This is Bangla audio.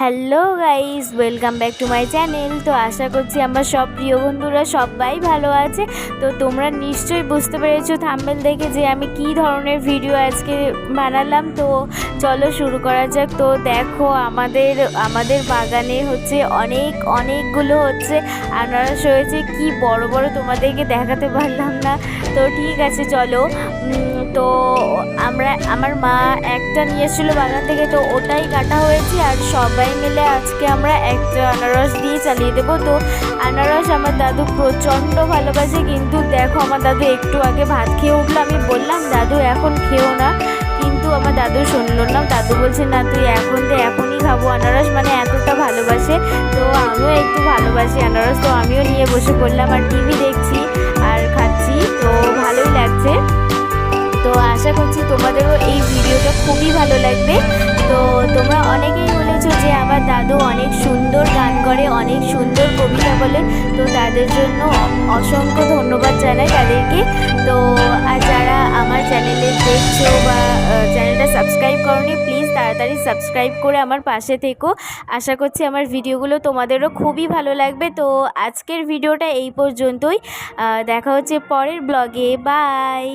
Hello guys welcome back to my channel তো আশা করছি আমার সব প্রিয় বন্ধুরা সবাই ভালো আছে। তো তোমরা নিশ্চয়ই বুঝতে পেরেছ থাম্বেল দেখে যে আমি কি ধরনের ভিডিও আজকে বানালাম। তো চলো শুরু করা যাক। তো দেখো, আমাদের আমাদের বাগানে হচ্ছে অনেক, অনেকগুলো হচ্ছে আনারস হয়েছে কি বড় বড় তোমাদেরকে দেখাতে পারলাম না। তো ঠিক আছে, চলো। তো আমরা, আমার মা একটা নিয়ে এসেছিল বাগান থেকে, তো ওটাই কাটা হয়েছে। আর সবাই মিলে আজকে আমরা একটা আনারস দিয়ে চালিয়ে দেবো। তো আনারস আমার দাদু প্রচণ্ড ভালোবাসে, কিন্তু দেখো, আমার দাদু একটু আগে ভাত খেয়ে উঠল। আমি বললাম, দাদু, এখন খেও না। আমার দাদু শুনলো না দাদু বলছে, না, তুই এখন তো এখনই খাব। আনারস মানে এতটা ভালোবাসে, তো আমিও একটু ভালোবাসি আনারস। তো আমিও নিয়ে বসে পড়লাম আর টিভি দেখছি আর খাচ্ছি, তো ভালোই লাগছে। তো আশা করছি তোমাদেরও এই ভিডিওটা খুবই ভালো লাগবে। তো তোমরা অনেকেই বলেছ যে আমার দাদু অনেক সুন্দর গান করে, অনেক সুন্দর কবিতা বলে। তো তাদের জন্য অসংখ্য তাড়াতাড়ি সাবস্ক্রাইব করে আমার পাশে থেকো। আশা করছি আমার ভিডিওগুলো তোমাদেরও খুবই ভালো লাগবে। তো আজকের ভিডিওটা এই পর্যন্তই। দেখা হচ্ছে পরের ব্লগে বাই